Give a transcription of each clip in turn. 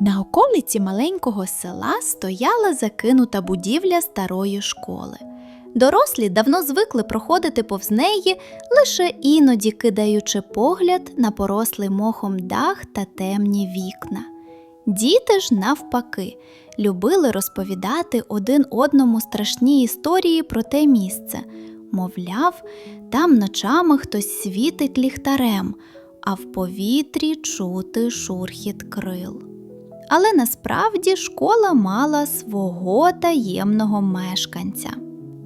На околиці маленького села стояла закинута будівля старої школи. Дорослі давно звикли проходити повз неї, лише іноді кидаючи погляд на порослий мохом дах та темні вікна. Діти ж, навпаки, любили розповідати один одному страшні історії про те місце. Мовляв, там ночами хтось світить ліхтарем, а в повітрі чути шурхіт крил. Але насправді школа мала свого таємного мешканця.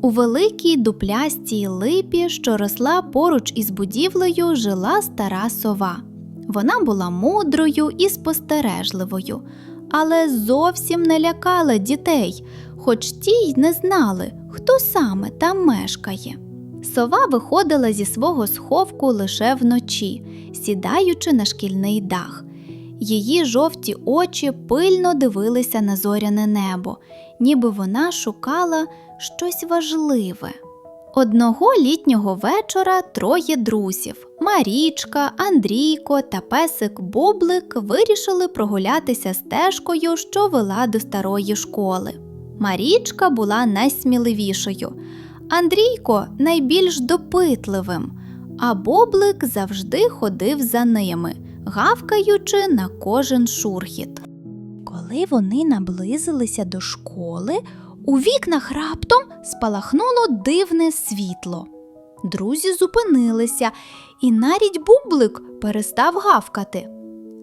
У великій дуплястій липі, що росла поруч із будівлею, жила стара сова. Вона була мудрою і спостережливою, але зовсім не лякала дітей, хоч ті й не знали, хто саме там мешкає. Сова виходила зі свого сховку лише вночі, сідаючи на шкільний дах. Її жовті очі пильно дивилися на зоряне небо, ніби вона шукала щось важливе. Одного літнього вечора троє друзів Марічка, Андрійко та песик Бублик вирішили прогулятися стежкою, що вела до старої школи. Марічка була найсміливішою, Андрійко найбільш допитливим, а Боблик завжди ходив за ними, гавкаючи на кожен шурхіт. Коли вони наблизилися до школи, у вікнах раптом спалахнуло дивне світло. Друзі зупинилися, і навіть бублик перестав гавкати.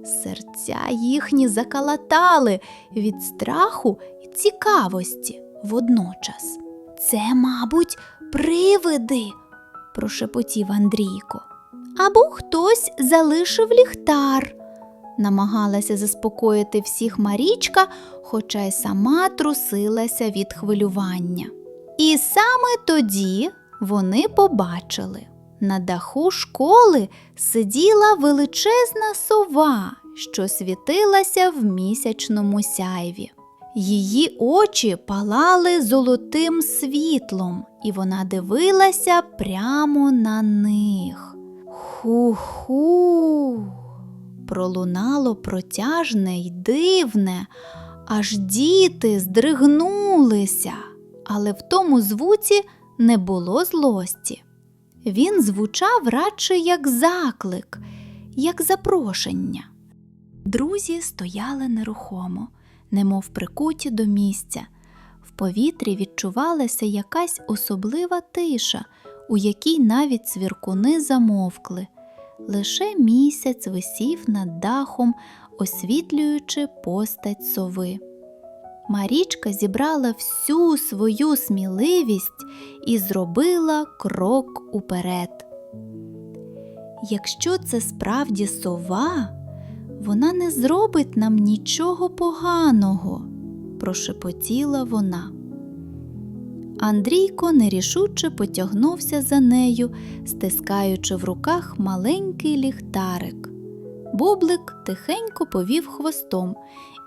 Серця їхні закалатали від страху і цікавості водночас. Це, мабуть, привиди, прошепотів Андрійко. Або хтось залишив ліхтар. Намагалася заспокоїти всіх Марічка, хоча й сама трусилася від хвилювання. І саме тоді вони побачили на даху школи сиділа величезна сова, що світилася в місячному сяйві. Її очі палали золотим світлом, і вона дивилася прямо на них. Ху-ху. Пролунало протяжне й дивне, аж діти здригнулися, але в тому звуці не було злості. Він звучав радше як заклик, як запрошення. Друзі стояли нерухомо, немов прикуті до місця. В повітрі відчувалася якась особлива тиша, у якій навіть цвіркуни замовкли. Лише місяць висів над дахом, освітлюючи постать сови. Марічка зібрала всю свою сміливість і зробила крок уперед. Якщо це справді сова, вона не зробить нам нічого поганого, прошепотіла вона. Андрійко нерішуче потягнувся за нею, стискаючи в руках маленький ліхтарик. Бублик тихенько повів хвостом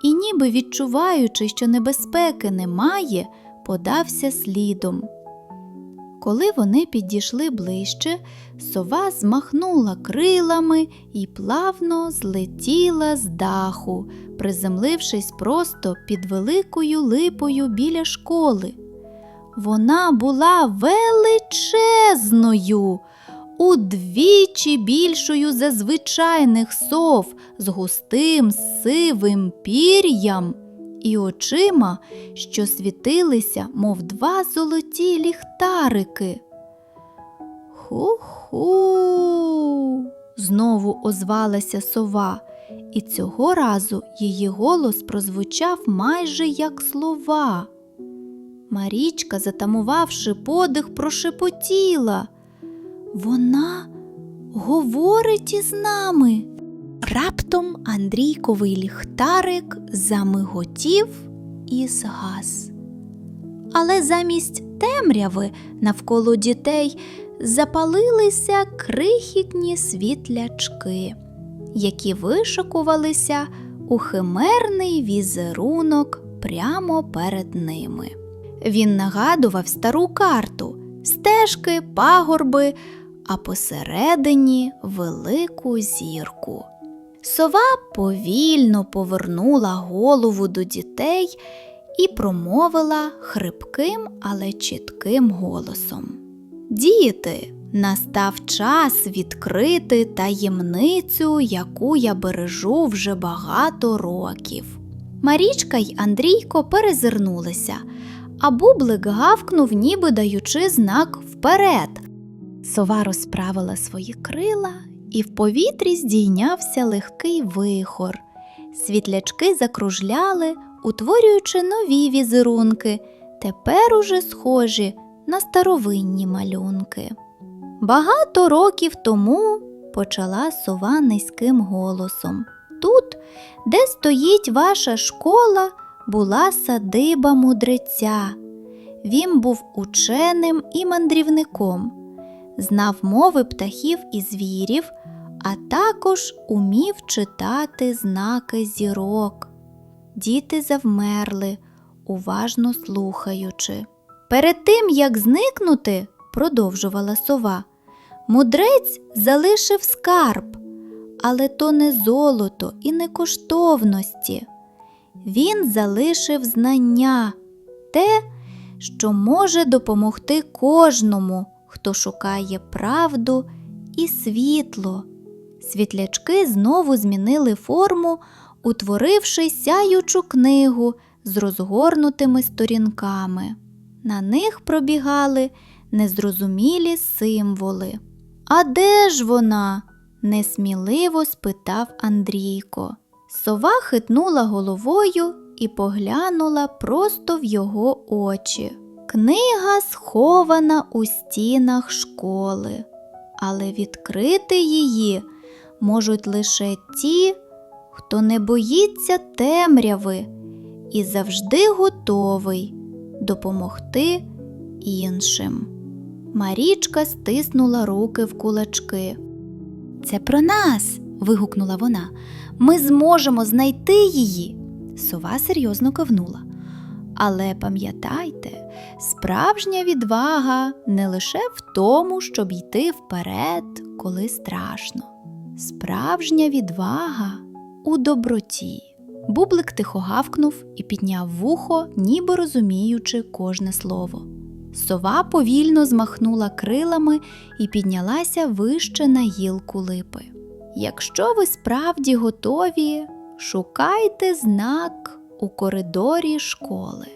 і, ніби відчуваючи, що небезпеки немає, подався слідом. Коли вони підійшли ближче, сова змахнула крилами і плавно злетіла з даху, приземлившись просто під великою липою біля школи. Вона була величезною, удвічі більшою за звичайних сов з густим сивим пір'ям і очима, що світилися, мов два золоті ліхтарики. Ху-ху, знову озвалася сова, і цього разу її голос прозвучав майже як слова. Марічка, затамувавши подих, прошепотіла. Вона говорить із нами. Раптом Андрійковий ліхтарик замиготів і згас. Але замість темряви навколо дітей запалилися крихітні світлячки, які вишикувалися у химерний візерунок прямо перед ними. Він нагадував стару карту, стежки, пагорби, а посередині велику зірку. Сова повільно повернула голову до дітей і промовила хрипким, але чітким голосом. Діти, настав час відкрити таємницю, яку я бережу вже багато років. Марічка й Андрійко перезирнулися, а бублик гавкнув, ніби даючи знак вперед. Сова розправила свої крила, і в повітрі здійнявся легкий вихор. Світлячки закружляли, утворюючи нові візерунки, тепер уже схожі на старовинні малюнки. Багато років тому почала сова низьким голосом. Тут, де стоїть ваша школа, була садиба мудреця. Він був ученим і мандрівником, знав мови птахів і звірів, а також умів читати знаки зірок. Діти завмерли, уважно слухаючи. Перед тим, як зникнути, продовжувала сова, мудрець залишив скарб, але то не золото і не коштовності. Він залишив знання, те, що може допомогти кожному, хто шукає правду і світло. Світлячки знову змінили форму, утворивши сяючу книгу з розгорнутими сторінками. На них пробігали незрозумілі символи. А де ж вона? несміливо спитав Андрійко. Сова хитнула головою і поглянула просто в його очі. Книга схована у стінах школи, але відкрити її можуть лише ті, хто не боїться темряви і завжди готовий допомогти іншим. Марічка стиснула руки в кулачки. Це про нас. вигукнула вона. Ми зможемо знайти її. Сова серйозно кивнула. Але пам'ятайте, справжня відвага не лише в тому, щоб йти вперед, коли страшно. Справжня відвага у доброті. Бублик тихо гавкнув і підняв вухо, ніби розуміючи кожне слово. Сова повільно змахнула крилами і піднялася вище на гілку липи. Якщо ви справді готові, шукайте знак у коридорі школи.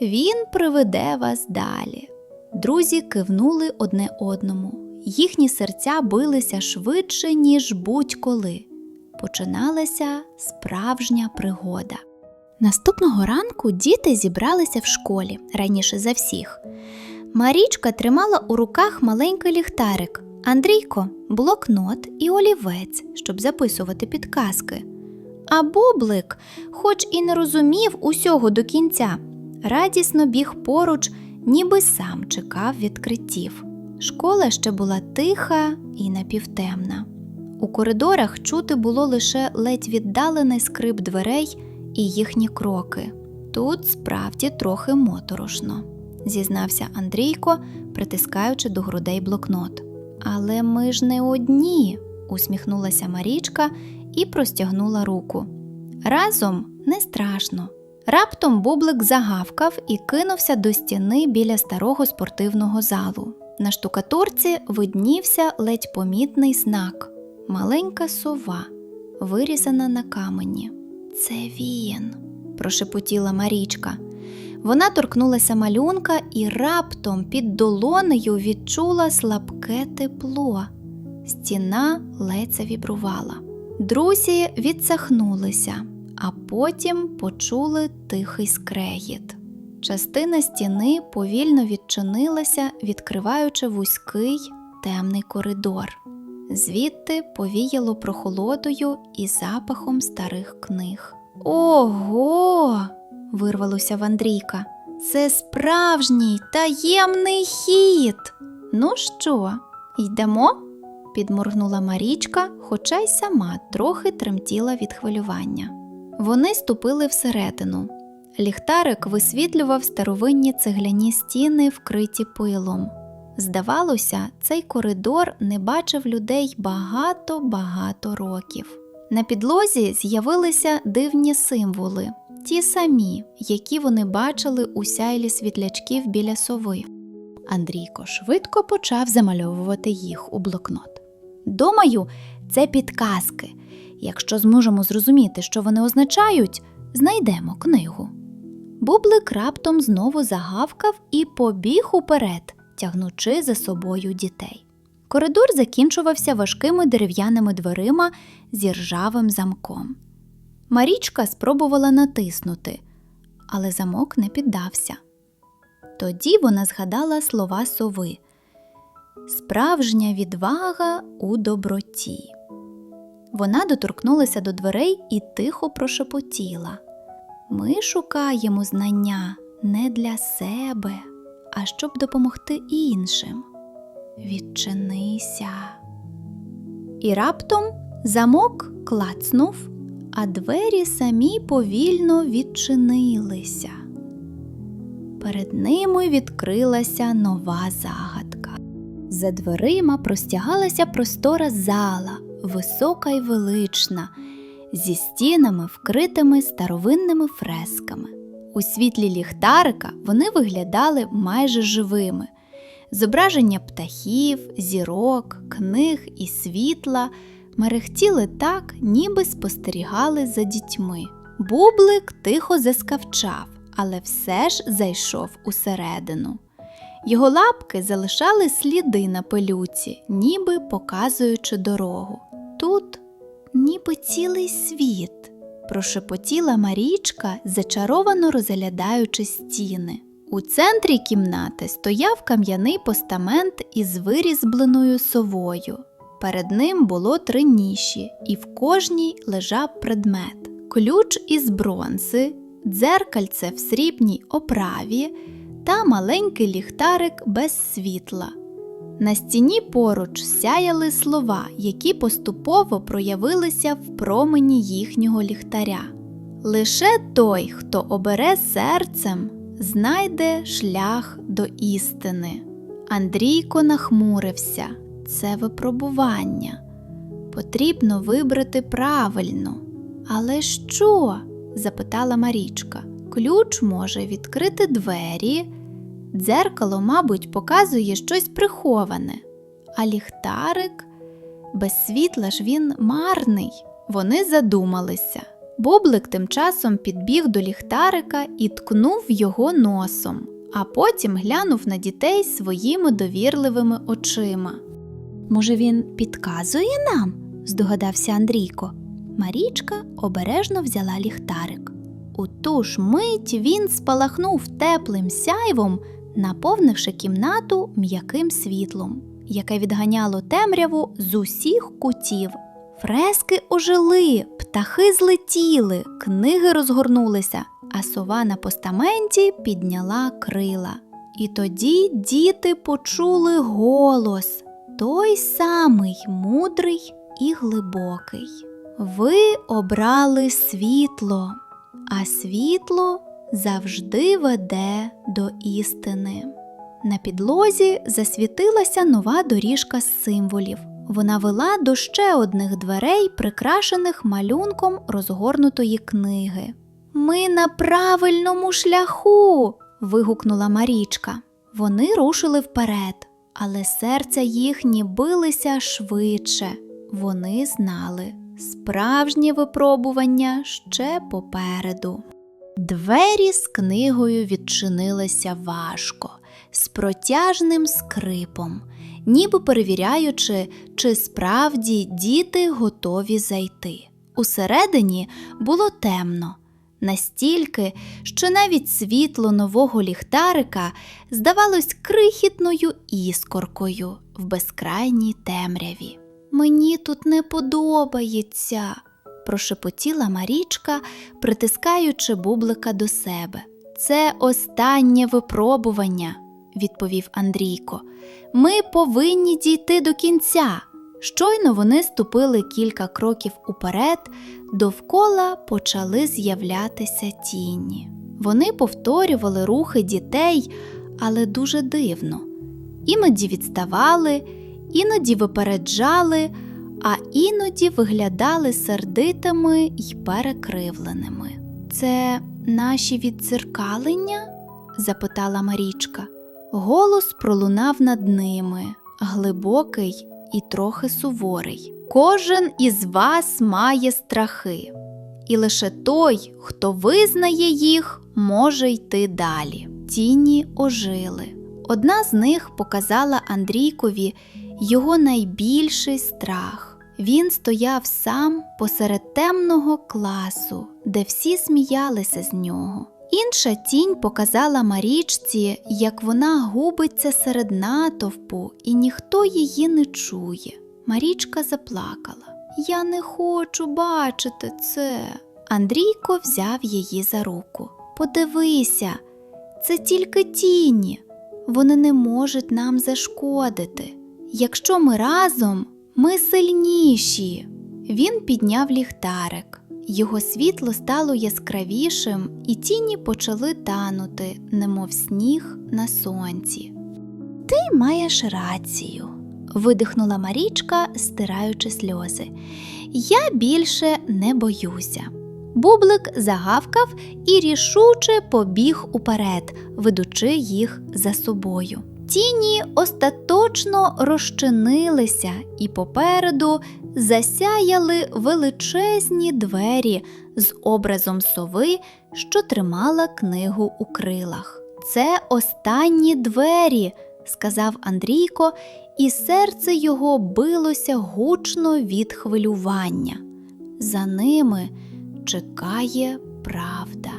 Він приведе вас далі. Друзі кивнули одне одному. Їхні серця билися швидше, ніж будь-коли. Починалася справжня пригода. Наступного ранку діти зібралися в школі раніше за всіх. Марічка тримала у руках маленький ліхтарик, Андрійко блокнот і олівець, щоб записувати підказки. А Боблик, хоч і не розумів усього до кінця, радісно біг поруч, ніби сам чекав відкриттів. Школа ще була тиха і напівтемна. У коридорах чути було лише ледь віддалений скрип дверей і їхні кроки. Тут справді трохи моторошно, зізнався Андрійко, притискаючи до грудей блокнот. Але ми ж не одні, усміхнулася Марічка і простягнула руку. Разом не страшно. Раптом бублик загавкав і кинувся до стіни біля старого спортивного залу. На штукатурці виднівся ледь помітний знак маленька сова, вирізана на камені. Це він, прошепотіла Марічка. Вона торкнулася малюнка і раптом під долонею відчула слабке тепло. Стіна ледь завібрувала. Друзі відсахнулися, а потім почули тихий скрегіт. Частина стіни повільно відчинилася, відкриваючи вузький темний коридор. Звідти повіяло прохолодою і запахом старих книг. Ого! Вирвалося в Андрійка. Це справжній таємний хід. Ну що, йдемо? підморгнула Марічка, хоча й сама трохи тремтіла від хвилювання. Вони ступили всередину. Ліхтарик висвітлював старовинні цегляні стіни, вкриті пилом. Здавалося, цей коридор не бачив людей багато-багато років. На підлозі з'явилися дивні символи, ті самі, які вони бачили у сяйлі світлячків біля сови. Андрійко швидко почав замальовувати їх у блокнот. Думаю, це підказки. Якщо зможемо зрозуміти, що вони означають, знайдемо книгу. Бублик раптом знову загавкав і побіг уперед, тягнучи за собою дітей. Коридор закінчувався важкими дерев'яними дверима зі ржавим замком. Марічка спробувала натиснути, але замок не піддався. Тоді вона згадала слова сови Справжня відвага у доброті. Вона доторкнулася до дверей і тихо прошепотіла. Ми шукаємо знання не для себе, а щоб допомогти іншим. Відчинися. І раптом замок клацнув, а двері самі повільно відчинилися. Перед ними відкрилася нова загадка. За дверима простягалася простора зала, висока й велична, зі стінами, вкритими старовинними фресками. У світлі ліхтарика вони виглядали майже живими. Зображення птахів, зірок, книг і світла мерехтіли так, ніби спостерігали за дітьми. Бублик тихо заскавчав, але все ж зайшов усередину. Його лапки залишали сліди на пилюці, ніби показуючи дорогу. Тут ніби цілий світ, прошепотіла Марічка, зачаровано розглядаючи стіни. У центрі кімнати стояв кам'яний постамент із вирізбленою совою. Перед ним було три ніші, і в кожній лежав предмет: ключ із бронзи, дзеркальце в срібній оправі та маленький ліхтарик без світла. На стіні поруч сяяли слова, які поступово проявилися в промені їхнього ліхтаря. Лише той, хто обере серцем, знайде шлях до істини. Андрійко нахмурився це випробування. Потрібно вибрати правильно. Але що? запитала Марічка. Ключ може відкрити двері, дзеркало, мабуть, показує щось приховане, а ліхтарик без світла ж він марний. Вони задумалися. Бублик тим часом підбіг до ліхтарика і ткнув його носом, а потім глянув на дітей своїми довірливими очима. Може, він підказує нам? здогадався Андрійко. Марічка обережно взяла ліхтарик. У ту ж мить він спалахнув теплим сяйвом, наповнивши кімнату м'яким світлом, яке відганяло темряву з усіх кутів. Фрески ожили, птахи злетіли, книги розгорнулися, а сова на постаменті підняла крила. І тоді діти почули голос той самий мудрий і глибокий. Ви обрали світло, а світло завжди веде до істини. На підлозі засвітилася нова доріжка з символів. Вона вела до ще одних дверей, прикрашених малюнком розгорнутої книги. Ми на правильному шляху. вигукнула Марічка. Вони рушили вперед, але серця їхні билися швидше. Вони знали, справжнє випробування ще попереду. Двері з книгою відчинилися важко, з протяжним скрипом, ніби перевіряючи, чи справді діти готові зайти. Усередині було темно, настільки, що навіть світло нового ліхтарика здавалось крихітною іскоркою в безкрайній темряві. Мені тут не подобається, прошепотіла Марічка, притискаючи бублика до себе. Це останнє випробування, відповів Андрійко. Ми повинні дійти до кінця. Щойно вони ступили кілька кроків уперед, довкола почали з'являтися тіні. Вони повторювали рухи дітей, але дуже дивно. Іноді відставали, іноді випереджали, а іноді виглядали сердитими й перекривленими. Це наші віддзеркалення? запитала Марічка. Голос пролунав над ними, глибокий і трохи суворий. Кожен із вас має страхи, і лише той, хто визнає їх, може йти далі. Тіні ожили. Одна з них показала Андрійкові його найбільший страх. Він стояв сам посеред темного класу, де всі сміялися з нього. Інша тінь показала Марічці, як вона губиться серед натовпу, і ніхто її не чує. Марічка заплакала. Я не хочу бачити це. Андрійко взяв її за руку. Подивися, це тільки тіні. Вони не можуть нам зашкодити. Якщо ми разом, ми сильніші. Він підняв ліхтарик. Його світло стало яскравішим, і тіні почали танути, немов сніг на сонці. Ти маєш рацію, видихнула Марічка, стираючи сльози. Я більше не боюся. Бублик загавкав і рішуче побіг уперед, ведучи їх за собою. Тіні остаточно розчинилися, і попереду засяяли величезні двері з образом сови, що тримала книгу у крилах. Це останні двері, сказав Андрійко, і серце його билося гучно від хвилювання. За ними чекає правда.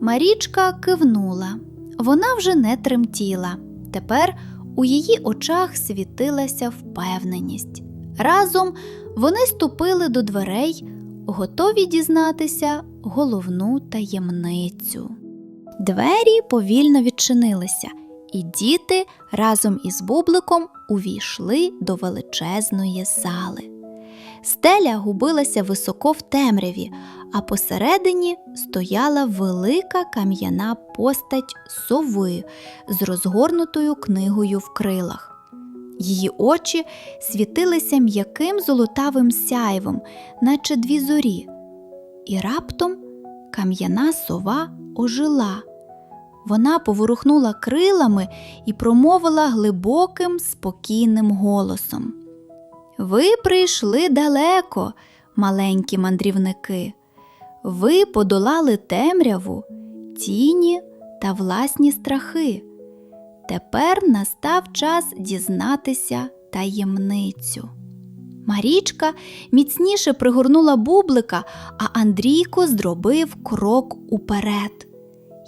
Марічка кивнула. Вона вже не тремтіла. Тепер у її очах світилася впевненість. Разом вони ступили до дверей, готові дізнатися головну таємницю. Двері повільно відчинилися, і діти разом із бубликом увійшли до величезної зали. Стеля губилася високо в темряві, а посередині стояла велика кам'яна постать сови з розгорнутою книгою в крилах. Її очі світилися м'яким золотавим сяйвом, наче дві зорі, і раптом кам'яна сова ожила. Вона поворухнула крилами і промовила глибоким, спокійним голосом. Ви прийшли далеко, маленькі мандрівники. Ви подолали темряву, тіні та власні страхи. Тепер настав час дізнатися таємницю. Марічка міцніше пригорнула бублика, а Андрійко зробив крок уперед.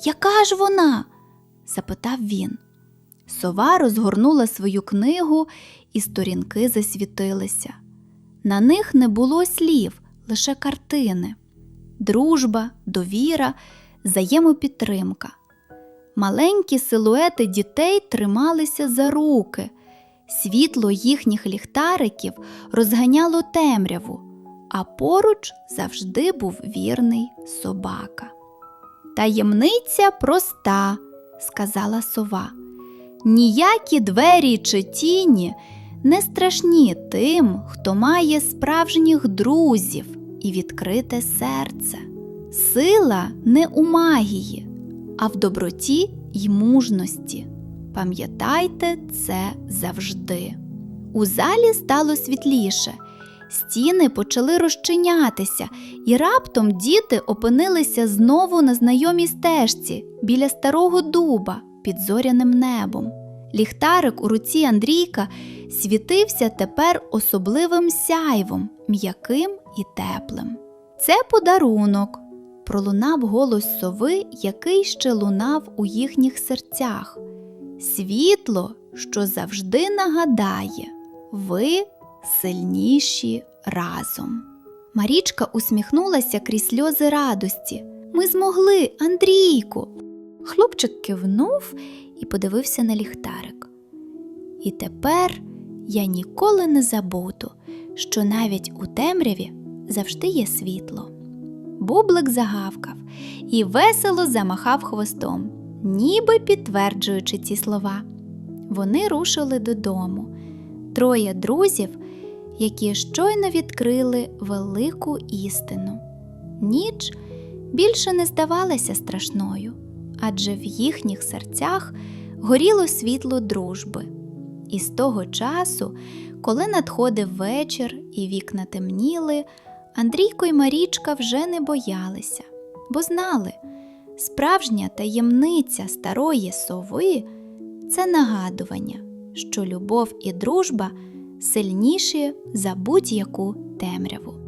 Яка ж вона? запитав він. Сова розгорнула свою книгу, і сторінки засвітилися. На них не було слів, лише картини дружба, довіра, взаємопідтримка. Маленькі силуети дітей трималися за руки, світло їхніх ліхтариків розганяло темряву, а поруч завжди був вірний собака. Таємниця проста, сказала сова. Ніякі двері чи тіні не страшні тим, хто має справжніх друзів і відкрите серце. Сила не у магії, а в доброті й мужності. Пам'ятайте це завжди. У залі стало світліше, стіни почали розчинятися, і раптом діти опинилися знову на знайомій стежці біля старого дуба під зоряним небом. Ліхтарик у руці Андрійка світився тепер особливим сяйвом, м'яким і теплим. Це подарунок, пролунав голос сови, який ще лунав у їхніх серцях. Світло, що завжди нагадає, ви сильніші разом. Марічка усміхнулася крізь сльози радості. Ми змогли, Андрійку. Хлопчик кивнув і подивився на ліхтарик. І тепер я ніколи не забуду, що навіть у темряві завжди є світло. Бублик загавкав і весело замахав хвостом, ніби підтверджуючи ці слова. Вони рушили додому. Троє друзів, які щойно відкрили велику істину. Ніч більше не здавалася страшною, адже в їхніх серцях горіло світло дружби. І з того часу, коли надходив вечір і вікна темніли, Андрійко й Марічка вже не боялися, бо знали, справжня таємниця старої сови це нагадування, що любов і дружба сильніші за будь-яку темряву.